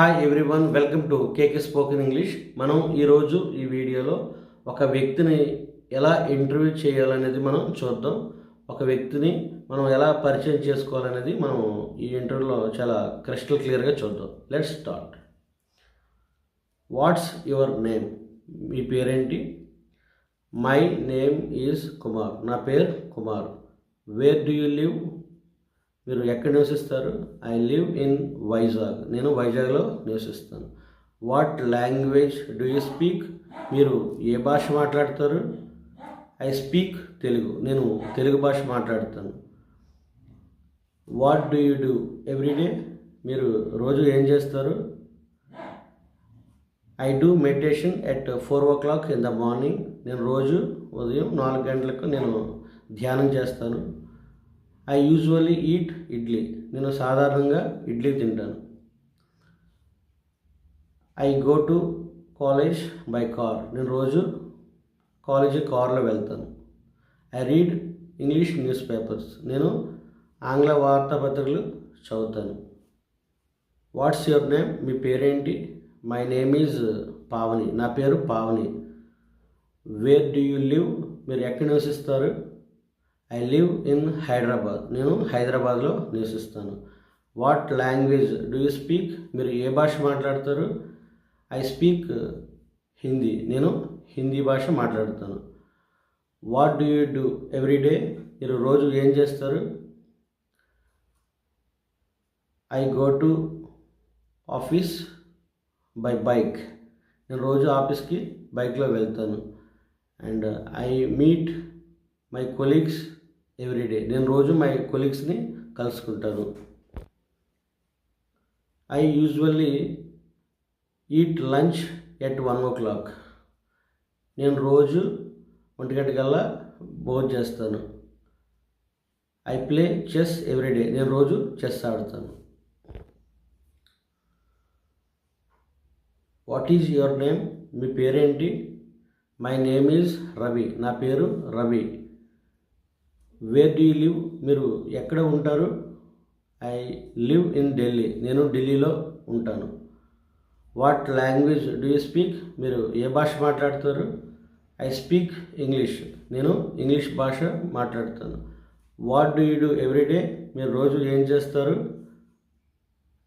Hi everyone welcome to KK spoken English మనం ఈరోజు ఈ వీడియోలో ఒక వ్యక్తిని ఎలా ఇంటర్వ్యూ చేయాలనేది మనం చూద్దాం. ఒక వ్యక్తిని మనం ఎలా పరిచయం చేసుకోవాలనేది మనం ఈ ఇంటర్వ్యూలో చాలా క్రిస్టల్ క్లియర్గా చూద్దాం. Let's start what's your name మీ పేరేంటి? మై నేమ్ ఈజ్ కుమార్ నా పేరు Kumar where do you live మీరు ఎక్కడ నివసిస్తారు? ఐ లివ్ ఇన్ వైజాగ్ నేను వైజాగ్లో నివసిస్తాను. What language do you speak మీరు ఏ భాష మాట్లాడతారు? I speak Telugu. నేను తెలుగు భాష మాట్లాడతాను. What do you do everyday మీరు రోజు ఏం చేస్తారు? I do meditation at four o'clock in the morning నేను రోజు ఉదయం నాలుగు గంటలకు నేను ధ్యానం చేస్తాను. ఐ యూజువల్లీ ఈట్ ఇడ్లీ నేను సాధారణంగా ఇడ్లీ తింటాను. I go to college by car నేను రోజు కాలేజీ కార్లో వెళ్తాను. I read English newspapers నేను ఆంగ్ల వార్తాపత్రికలు చదువుతాను. వాట్స్ యువర్ నేమ్ మీ పేరేంటి? మై నేమ్ ఈజ్ పావని నా పేరు Pavani where do you live మీరు ఎక్కడ నివసిస్తారు? ఐ లివ్ ఇన్ హైదరాబాద్ నేను హైదరాబాద్లో నివసిస్తాను. What language do you speak మీరు ఏ భాష మాట్లాడతారు? ఐ స్పీక్ హిందీ నేను హిందీ భాష మాట్లాడతాను. What do you do everyday మీరు రోజు ఏం చేస్తారు? I go to office by bike నేను రోజు ఆఫీస్కి బైక్లో వెళ్తాను. And I meet my colleagues everyday నేను రోజు మై కొలీగ్స్ని కలుసుకుంటాను. I usually eat lunch at one o'clock. నేను రోజు ఒంటి గంట కల్లా భోజనం చేస్తాను. ఐ ప్లే చెస్ ఎవ్రీడే నేను రోజు చెస్ ఆడతాను. What is your name? మీ పేరేంటి? My name is Ravi. నా పేరు Ravi. Where do you live మీరు ఎక్కడ ఉంటారు? ఐ లివ్ ఇన్ ఢిల్లీ నేను ఢిల్లీలో ఉంటాను. What language do you speak మీరు ఏ భాష మాట్లాడతారు? ఐ స్పీక్ ఇంగ్లీష్ నేను ఇంగ్లీష్ భాష మాట్లాడతాను. What do you do everyday మీరు రోజు ఏం చేస్తారు?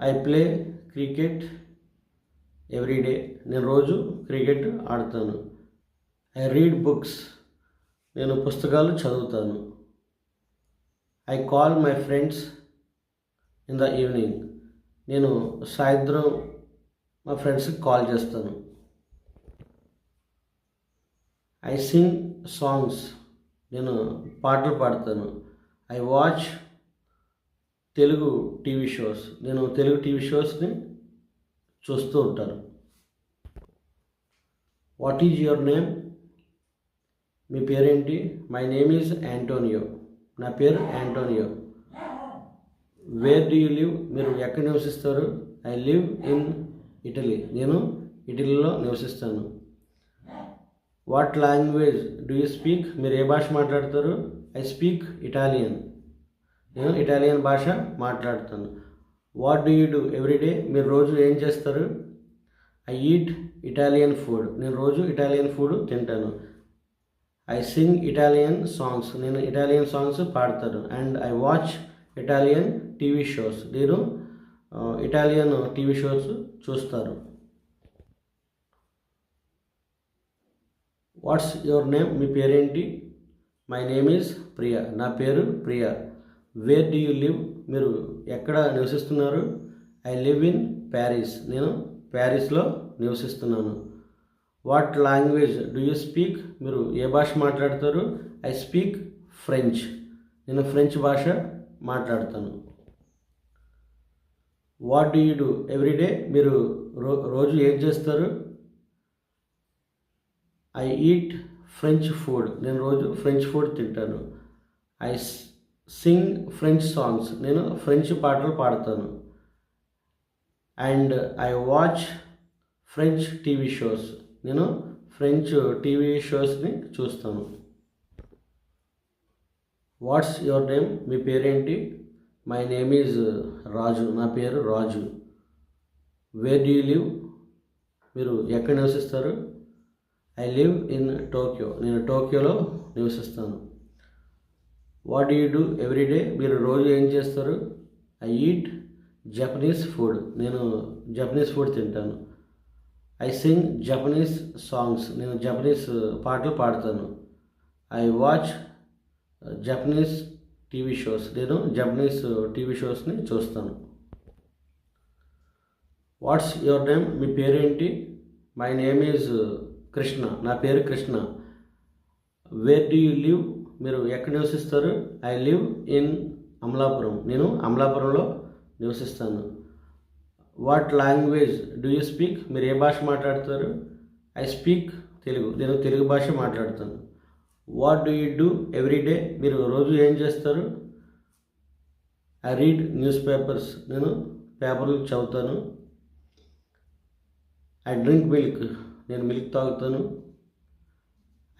ఐ ప్లే క్రికెట్ ఎవ్రీడే నేను రోజు క్రికెట్ ఆడతాను. ఐ రీడ్ బుక్స్ నేను పుస్తకాలు చదువుతాను. I call my friends in the evening నేను సాయంత్రం మా ఫ్రెండ్స్కి కాల్ చేస్తాను. ఐ సింగ్ సాంగ్స్ నేను పాటలు పాడతాను. I watch Telugu TV shows నేను తెలుగు టీవీ షోస్ని చూస్తూ ఉంటాను. వాట్ ఈజ్ యువర్ నేమ్ మీ పేరేంటి? మై నేమ్ ఈజ్ యాంటోనియో నా పేరు Antonio where do you live మీరు ఎక్కడ నివసిస్తారు? ఐ లివ్ ఇన్ ఇటలీ నేను ఇటలీలో నివసిస్తాను. What language do you speak మీరు ఏ భాష మాట్లాడతారు? ఐ స్పీక్ ఇటాలియన్ నేను ఇటాలియన్ భాష మాట్లాడతాను. What do you do everyday మీరు రోజు ఏం చేస్తారు? ఐ ఈట్ ఇటాలియన్ ఫుడ్ నేను రోజు ఇటాలియన్ ఫుడ్ తింటాను. ఐ సింగ్ ఇటాలియన్ సాంగ్స్ నేను ఇటాలియన్ సాంగ్స్ పాడతాను. And I watch Italian TV shows నేను ఇటాలియన్ టీవీ షోస్ చూస్తారు వాట్స్ యువర్ నేమ్ మీ పేరేంటి? మై నేమ్ ఈజ్ ప్రియా నా పేరు Priya where do you live మీరు ఎక్కడ నివసిస్తున్నారు? ఐ లివ్ ఇన్ ప్యారిస్ నేను ప్యారిస్లో నివసిస్తున్నాను. What language do you speak మీరు ఏ భాష మాట్లాడతారు? ఐ స్పీక్ ఫ్రెంచ్ నేను ఫ్రెంచ్ భాష మాట్లాడతాను. What do you do everyday మీరు రో రోజు ఏం చేస్తారు? ఐ ఈట్ ఫ్రెంచ్ ఫుడ్ నేను రోజు ఫ్రెంచ్ ఫుడ్ తింటాను. ఐ సింగ్ ఫ్రెంచ్ సాంగ్స్ నేను ఫ్రెంచ్ పాటలు పాడతాను. And I watch French TV shows నేను ఫ్రెంచ్ టీవీ షోస్ని చూస్తాను. వాట్స్ యువర్ నేమ్ మీ పేరేంటి? మై నేమ్ ఈజ్ రాజు నా పేరు రాజు వేర్ డూ లివ్ మీరు ఎక్కడ నివసిస్తారు? ఐ లివ్ ఇన్ టోక్యో నేను టోక్యోలో నివసిస్తాను. వాట్ యూ డూ ఎవ్రీడే మీరు రోజు ఏం చేస్తారు? ఐ ఈట్ జపనీస్ ఫుడ్ నేను జపనీస్ ఫుడ్ తింటాను. ఐ సింగ్ జపనీస్ సాంగ్స్ నేను జపనీస్ uh, పాటలు పాడతాను. I watch Japanese TV shows నేను జపనీస్ టీవీ షోస్ని చూస్తాను. వాట్స్ యువర్ నేమ్ మీ పేరేంటి? మై నేమ్ ఈజ్ కృష్ణ నా పేరు Krishna where do you live మీరు ఎక్కడ నివసిస్తారు? ఐ లివ్ ఇన్ అమలాపురం నేను అమలాపురంలో నివసిస్తాను. What language do you speak మీరు ఏ భాష మాట్లాడతారు? I speak Telugu. నేను తెలుగు భాష మాట్లాడతాను. What do you do everyday మీరు రోజు ఏం చేస్తారు? ఐ రీడ్ న్యూస్ పేపర్స్ నేను పేపర్లు చదువుతాను. ఐ డ్రింక్ మిల్క్ నేను మిల్క్ తాగుతాను.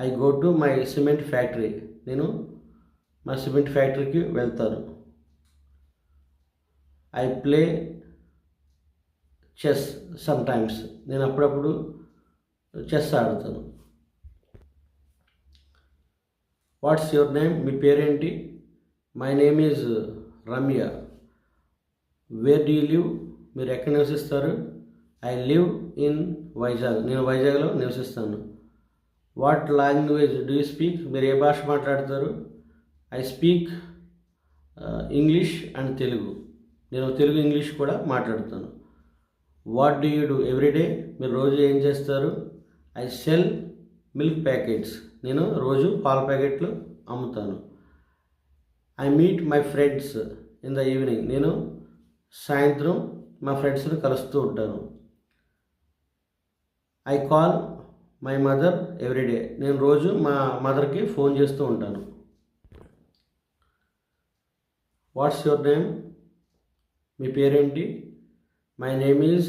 I go to my cement factory నేను మా సిమెంట్ ఫ్యాక్టరీకి వెళ్తాను. I play chess sometimes నేను అప్పుడప్పుడు చెస్ ఆడుతాను. వాట్స్ యువర్ నేమ్ మీ పేరేంటి? My name is Ramya where do you live మీరు ఎక్కడ నివసిస్తారు? ఐ లివ్ ఇన్ వైజాగ్ నేను వైజాగ్లో నివసిస్తాను. What language do you speak మీరు ఏ భాష మాట్లాడతారు? I speak English and Telugu నేను తెలుగు ఇంగ్లీష్ కూడా మాట్లాడతాను. What do you do everyday మీరు రోజు ఏం చేస్తారు? ఐ సెల్ మిల్క్ ప్యాకెట్స్ నేను రోజు పాల ప్యాకెట్లు అమ్ముతాను. I meet my friends in the evening నేను సాయంత్రం మా ఫ్రెండ్స్ని కలుస్తూ ఉంటాను. I call my mother everyday నేను రోజు మా మదర్కి ఫోన్ చేస్తూ ఉంటాను. వాట్స్ యువర్ నేమ్ మీ పేరేంటి? మై నేమ్ ఈజ్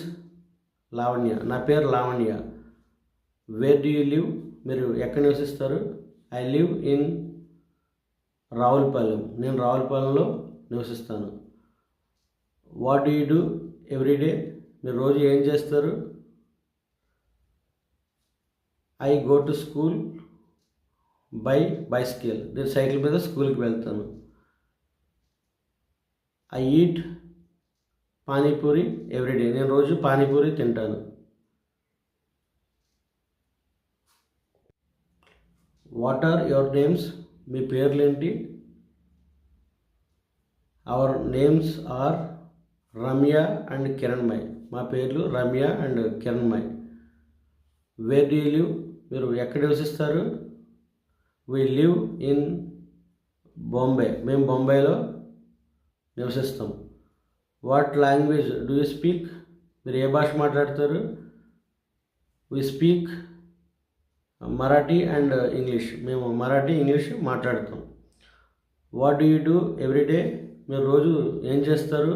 లావణ్య నా పేరు Lavanya where do you live మీరు ఎక్కడ నివసిస్తారు? ఐ లివ్ ఇన్ రావులపాలెం నేను రావులపాలెంలో నివసిస్తాను. What do you do everyday మీరు రోజు ఏం చేస్తారు? I go to school by bicycle నేను సైకిల్ మీద స్కూల్కి వెళ్తాను. ఐ ఈట్ పానీపూరి ఎవ్రీడే నేను రోజు పానీపూరి తింటాను. వాట్ ఆర్ యువర్ నేమ్స్ మీ పేర్లేంటి? Our names are Ramya and Kiranmai మా పేర్లు Ramya and Kiranmai where do live మీరు ఎక్కడ నివసిస్తారు? వీ లివ్ ఇన్ బొంబాయి మేము బొంబాయిలో నివసిస్తాం. What language do you speak మీరు ఏ భాష మాట్లాడతారు? We speak Marathi and English మేము మరాఠీ ఇంగ్లీష్ మాట్లాడతాం. What do you do everyday మీరు రోజు ఏం చేస్తారు?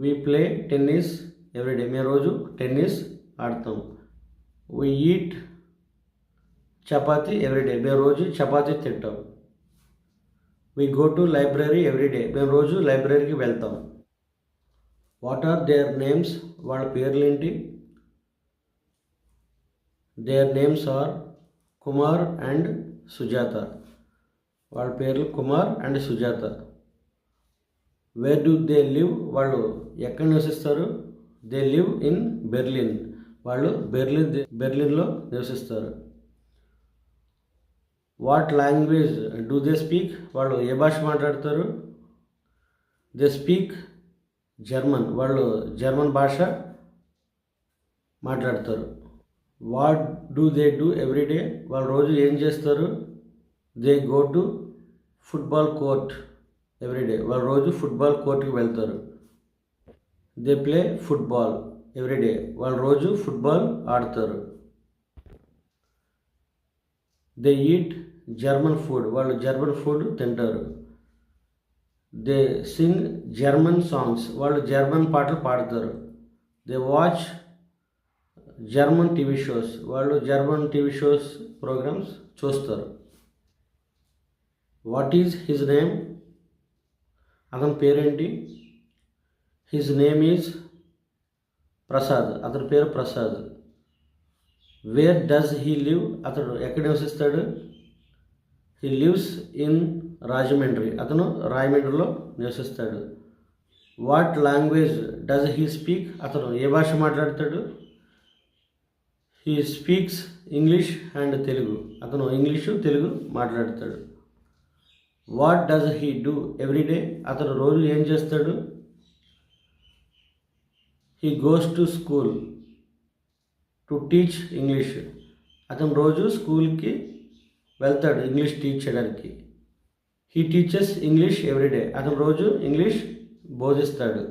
వీ ప్లే టెన్నిస్ ఎవ్రీడే మేము రోజు టెన్నిస్ ఆడతాం. వీ ఈట్ చపాతి ఎవ్రీడే మేము రోజు చపాతి తింటాం. We go to library everyday మేము రోజు లైబ్రరీకి వెళ్తాం. వాట్ ఆర్ దేర్ నేమ్స్ వాళ్ళ పేర్లేంటి? Their names are Kumar and Sujatha వాళ్ళ పేర్లు Kumar and Sujatha where do they live వాళ్ళు ఎక్కడ నివసిస్తారు? దే లివ్ ఇన్ బెర్లిన్ వాళ్ళు బెర్లిన్ బెర్లిన్లో నివసిస్తారు. What language do they speak వాళ్ళు ఏ భాష మాట్లాడతారు? దే స్పీక్ జర్మన్ వాళ్ళు జర్మన్ భాష మాట్లాడతారు. What do they do everyday వాళ్ళు రోజు ఏం చేస్తారు? They go to football court everyday వాళ్ళు రోజు ఫుట్బాల్ కోర్ట్కి వెళ్తారు. దే ప్లే ఫుట్బాల్ ఎవ్రీడే వాళ్ళు రోజు ఫుట్బాల్ ఆడతారు. They eat German food. వాళ్ళు జర్మన్ ఫుడ్ తింటారు. They sing German songs. వాళ్ళు జర్మన్ పాటలు పాడతారు. They watch German TV shows. వాళ్ళు జర్మన్ టీవీ షోస్ ప్రోగ్రామ్స్ చూస్తారు. What is his name? అతని పేరేంటి? His name is Prasad. అతని పేరు Prasad. Where does he live? అతడు ఎక్కడ నివసిస్తాడు? He lives in Rajahmundry. అతను రాజమండ్రిలో నివసిస్తాడు. What language does he speak? అతను ఏ భాష మాట్లాడతాడు? He speaks English and Telugu. అతను ఇంగ్లీషు తెలుగు మాట్లాడతాడు. What does he do everyday అతను రోజు ఏం చేస్తాడు? He goes to school to teach English. అతను రోజు స్కూల్కి వెళ్తాడు ఇంగ్లీష్ టీచ్ చేయడానికి. హీ టీచర్స్ ఇంగ్లీష్ ఎవ్రీడే అతను రోజు ఇంగ్లీష్ బోధిస్తాడు.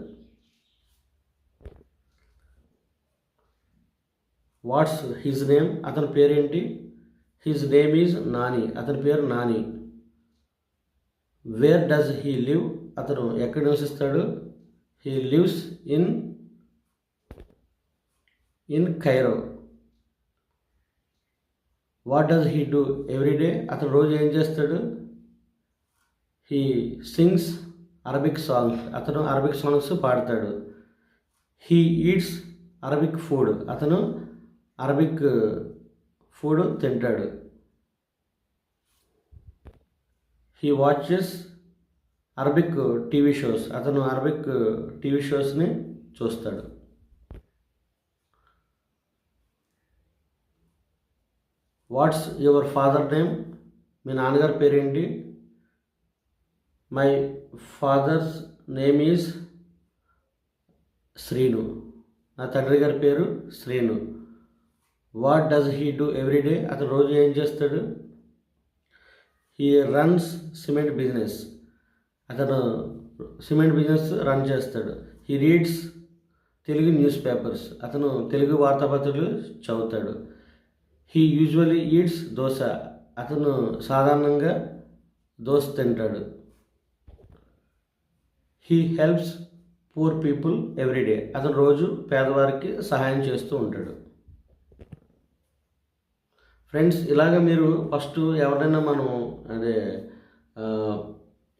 వాట్స్ హిజ్ నేమ్ అతని పేరేంటి? హిజ్ నేమ్ ఈజ్ నాని అతని పేరు Nani where does he live అతను ఎక్కడ నివసిస్తాడు? He lives in in Cairo what does he do everyday అతను రోజు ఏం చేస్తాడు? హీ సింగ్స్ అరబిక్ సాంగ్స్ అతను అరబిక్ సాంగ్స్ పాడతాడు. హీ ఈట్స్ అరబిక్ ఫుడ్ అతను అరబిక్ ఫుడ్ తింటాడు. He watches Arabic TV shows అతను అరబిక్ టీవీ షోస్ని చూస్తాడు. వాట్స్ యువర్ ఫాదర్ నేమ్ మీ నాన్నగారి పేరేంటి? My father's name is Srinu నా తండ్రి గారి పేరు Srinu what does he do everyday అతను రోజు ఏం చేస్తాడు? హీ రన్స్ సిమెంట్ బిజినెస్ అతను సిమెంట్ బిజినెస్ రన్ చేస్తాడు. He reads Telugu newspapers అతను తెలుగు వార్తాపత్రికలు చదువుతాడు. హీ యూజువలీ ఈడ్స్ దోశ అతను సాధారణంగా దోశ తింటాడు. He helps poor people everyday అతను రోజు పేదవారికి సహాయం చేస్తూ ఉంటాడు. ఫ్రెండ్స్ ఇలాగ మీరు ఫస్ట్ ఎవరైనా మనం అదే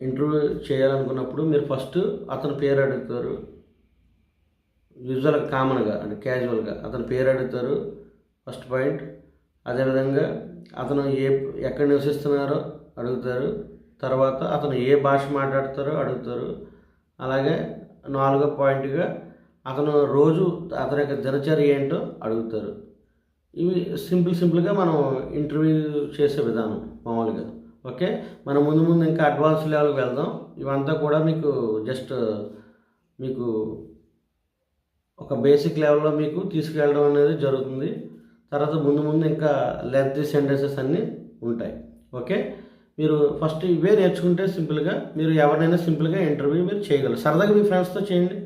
ఇంటర్వ్యూ చేయాలనుకున్నప్పుడు మీరు ఫస్ట్ అతని పేరు అడుగుతారు. యూజువల్ కామన్గా అంటే క్యాజువల్గా అతని పేరు అడుగుతారు. ఫస్ట్ పాయింట్ అదేవిధంగా అతను ఏ ఎక్కడ నివసిస్తున్నారో అడుగుతారు. తర్వాత అతను ఏ భాష మాట్లాడతారో అడుగుతారు. అలాగే నాలుగో పాయింట్గా అతను రోజు అతని యొక్క దినచర్య ఏంటో అడుగుతారు. ఇవి సింపుల్ సింపుల్గా మనం ఇంటర్వ్యూ చేసే విధానం మామూలుగా. ఓకే? మనం ముందు ముందు ఇంకా అడ్వాన్స్ లెవెల్కి వెళ్దాం. ఇవంతా కూడా మీకు జస్ట్ మీకు ఒక బేసిక్ లెవెల్లో మీకు తీసుకెళ్ళడం అనేది జరుగుతుంది. తర్వాత ముందు ముందు ఇంకా లెంత్ సెంటెన్సెస్ అన్నీ ఉంటాయి. ఓకే? మీరు ఫస్ట్ ఇవే నేర్చుకుంటే సింపుల్గా మీరు ఎవరినైనా సింపుల్గా ఇంటర్వ్యూ మీరు చేయగలరు. సరదాగా మీ ఫ్రెండ్స్తో చేయండి.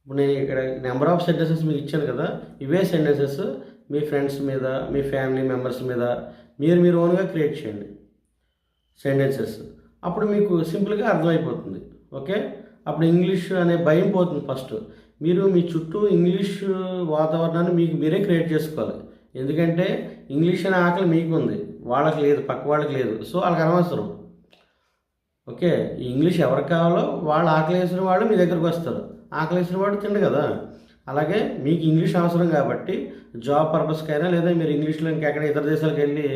ఇప్పుడు నేను ఇక్కడ నెంబర్ ఆఫ్ సెంటెన్సెస్ మీకు ఇచ్చాను కదా ఇవే సెంటెన్సెస్ మీ ఫ్రెండ్స్ మీద మీ ఫ్యామిలీ మెంబర్స్ మీద మీరు మీరు ఓన్గా క్రియేట్ చేయండి. సెంటెన్సెస్ అప్పుడు మీకు సింపుల్గా అర్థమైపోతుంది. ఓకే అప్పుడు ఇంగ్లీష్ అనే భయం పోతుంది ఫస్ట్ మీరు మీ చుట్టూ ఇంగ్లీష్ వాతావరణాన్ని మీకు మీరే క్రియేట్ చేసుకోవాలి. ఎందుకంటే ఇంగ్లీష్ అనే ఆకలి మీకు ఉంది వాళ్ళకి లేదు పక్క వాళ్ళకి లేదు. సో వాళ్ళకి అనవసరం. ఓకే ఈ ఇంగ్లీష్ ఎవరికి కావాలో వాళ్ళు ఆకలి వేసిన వాళ్ళు మీ దగ్గరకు వస్తారు. ఆకలి వేసిన వాడు తిండు కదా. అలాగే మీకు ఇంగ్లీష్ అవసరం కాబట్టి జాబ్ పర్పస్కైనా లేదా మీరు ఇంగ్లీష్లో ఇంకెక్కడ ఇతర దేశాలకు వెళ్ళి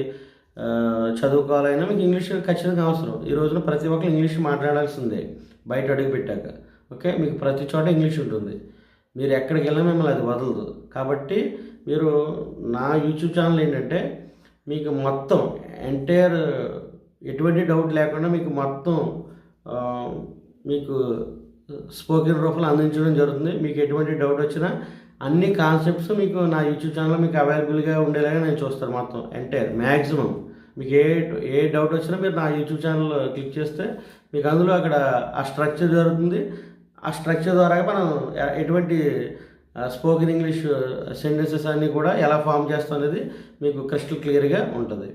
చదువుకోవాలైనా మీకు ఇంగ్లీష్ ఖచ్చితంగా అవసరం. ఈ రోజున ప్రతి ఒక్కరు ఇంగ్లీష్ మాట్లాడాల్సిందే బయట అడుగు పెట్టాక. ఓకే మీకు ప్రతి చోట ఇంగ్లీష్ ఉంటుంది. మీరు ఎక్కడికి వెళ్ళినా మిమ్మల్ని అది వదలదు. కాబట్టి మీరు నా యూట్యూబ్ ఛానల్ ఏంటంటే మీకు మొత్తం ఎంటైర్ ఎటువంటి డౌట్ లేకుండా మీకు మొత్తం మీకు స్పోకెన్ రూపంలో అందించడం జరుగుతుంది. మీకు ఎటువంటి డౌట్ వచ్చినా అన్ని కాన్సెప్ట్స్ మీకు నా యూట్యూబ్ ఛానల్లో మీకు అవైలబుల్గా ఉండేలాగా నేను చూస్తాను మొత్తం ఎంటైర్ మ్యాక్సిమం మీకు ఏ ఏ డౌట్ వచ్చినా మీరు నా యూట్యూబ్ ఛానల్ క్లిక్ చేస్తే మీకు అందులో అక్కడ ఆ స్ట్రక్చర్ జరుగుతుంది. ఆ స్ట్రక్చర్ ద్వారా మనం ఎటువంటి స్పోకెన్ ఇంగ్లీష్ సెంటెన్సెస్ అన్నీ కూడా ఎలా ఫామ్ చేస్తా అనేది మీకు క్రిస్టల్ క్లియర్గా ఉంటుంది.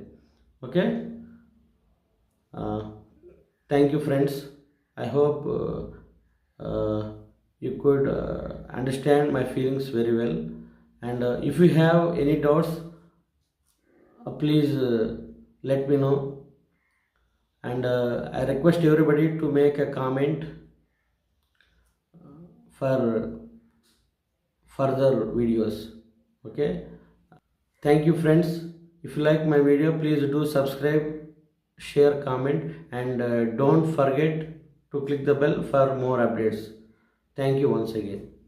Okay? Thank you friends I hope you could understand my feelings very well and if you have any doubts please let me know and I request everybody to make a comment for further videos. Okay? Thank you friends. If you like my video please do subscribe share comment and uh, don't forget to click the bell for more updates. Thank you once again